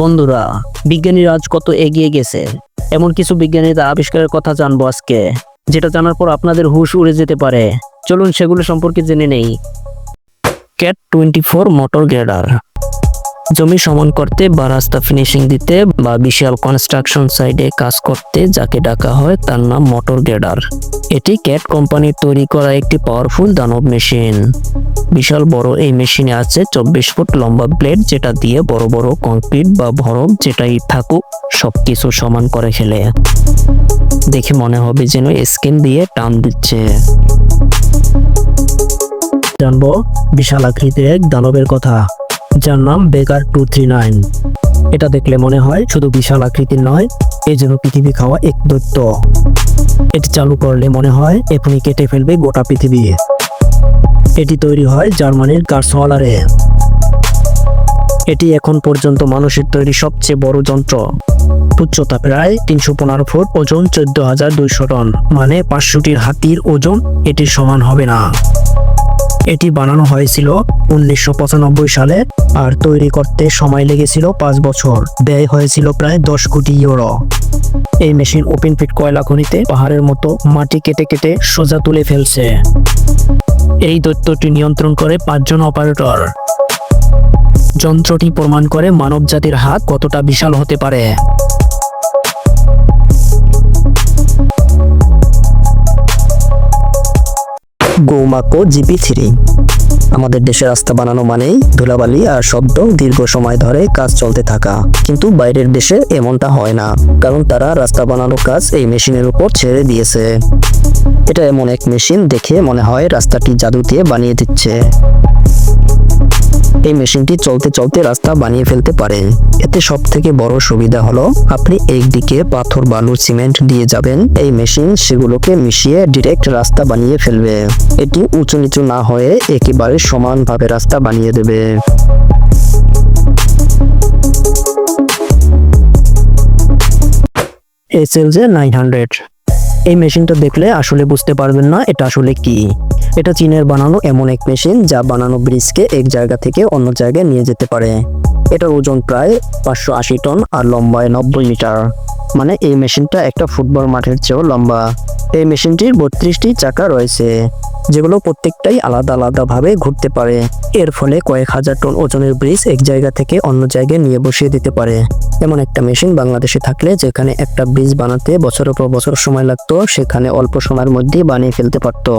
বন্ধুরা, বিজ্ঞানীরা আজ কত এগিয়ে গেছে। এমন কিছু বিজ্ঞানীদের আবিষ্কারের কথা জানব আজকে, যেটা জানার পর আপনাদের হুশ উড়ে যেতে পারে। চলুন সেগুলো সম্পর্কে জেনে নেই। Cat twenty four motor grader জমি সমান করতে বা রাস্তা ফিনিশিং দিতে বা বিশাল কনস্ট্রাকশন সাইডে কাজ করতে যাকে ডাকা হয় তার নাম মোটর গ্রেডার এটি ক্যাট কোম্পানির তৈরি করা একটি পাওয়ারফুল দানব মেশিন বিশাল বড় এই মেশিনে আছে চব্বিশ ফুট লম্বা ব্লেড যেটা দিয়ে বড় বড় কংক্রিট বা ভরম যেটাই থাকুক সবকিছু সমান করে ফেলে। দেখে মনে হবে যেন স্কিন দিয়ে টান দিচ্ছে। জানব, বিশাল আকৃতির এক দানবের কথা। যার নাম বেকার টু থ্রি নাইন। এটা দেখলে মনে হয় শুধু বিশাল আকৃতির নয়, এ যেন পৃথিবী খাওয়া এক দৈত্য। এটি চালু করলে মনে হয় এখনই কেটে ফেলবে গোটা পৃথিবী। এটি তৈরি হয় জার্মানির কার্সওয়ালারে। এটি এখন পর্যন্ত মানুষের তৈরি সবচেয়ে বড় যন্ত্র। উচ্চতা প্রায় তিনশো পনেরো ফুট, ওজন চোদ্দ হাজার দুইশো টন। মানে পাঁচশোটির হাতির ওজন এটির সমান হবে না। এটি বানানো হয়েছিল উনিশশো পঁচানব্বই সালে আর তৈরি করতে সময় লেগেছিল পাঁচ বছর। ব্যয় হয়েছিল প্রায় দশ কোটি ইউরো। এই মেশিন ওপেন পিট কয়লা খনিতে পাহাড়ের মতো মাটি কেটে কেটে সোজা তুলে ফেলছে। এই দৈত্যটি নিয়ন্ত্রণ করে পাঁচজন অপারেটর। যন্ত্রটি প্রমাণ করে মানব জাতির হাত কতটা বিশাল হতে পারে। গৌমাকো জিপি থ্রি। আমাদের দেশে রাস্তা বানানো মানেই ধুলাবালি আর শব্দ দীর্ঘ সময় ধরে কাজ চলতে থাকা। কিন্তু বাইরের দেশে এমনটা হয় না, কারণ তারা রাস্তা বানানোর কাজ এই মেশিনের উপর ছেড়ে দিয়েছে। এটা এমন এক মেশিন দেখে মনে হয় রাস্তাটি জাদু দিয়ে বানিয়ে দিচ্ছে। এই মেশিনটি চলতে চলতে রাস্তা বানিয়ে ফেলতে পারে এতে সব থেকে বড় সুবিধা হলো, আপনি একদিকে পাথর বালু সিমেন্ট দিয়ে যাবেন, এই মেশিন সেগুলোকে মিশিয়ে ডিরেক্ট রাস্তা বানিয়ে ফেলবে। এটি উঁচু নিচু না হয়ে একেবারে সমানভাবে রাস্তা বানিয়ে দেবে। এস এল নাইন হান্ড্রেড এই মেশিনটা দেখলে আসলে বুঝতে পারবেন না, এটা আসলে কি। এটা চীনের বানানো এমন এক মেশিন যা বানানো ব্রিজকে এক জায়গা থেকে অন্য জায়গায় নিয়ে যেতে পারে। এটার ওজন প্রায় পাঁচশো আশি টন আর লম্বায় নব্বই মিটার। মানে এই মেশিনটা একটা ফুটবল মাঠের চেয়েও লম্বা। এই মেশিনটির বত্রিশটি চাকা রয়েছে, যেগুলো প্রত্যেকটাই আলাদা আলাদাভাবে ঘুরতে পারে। এর ফলে কয়েক হাজার টন ওজনের ব্রিজ এক জায়গা থেকে অন্য জায়গায় নিয়ে বসিয়ে দিতে পারে। এমন একটা মেশিন বাংলাদেশে থাকলে যেখানে একটা ব্রিজ বানাতে বছরের পর বছর সময় লাগতো, সেখানে অল্প সময়ের মধ্যেই বানিয়ে ফেলতে পারতো।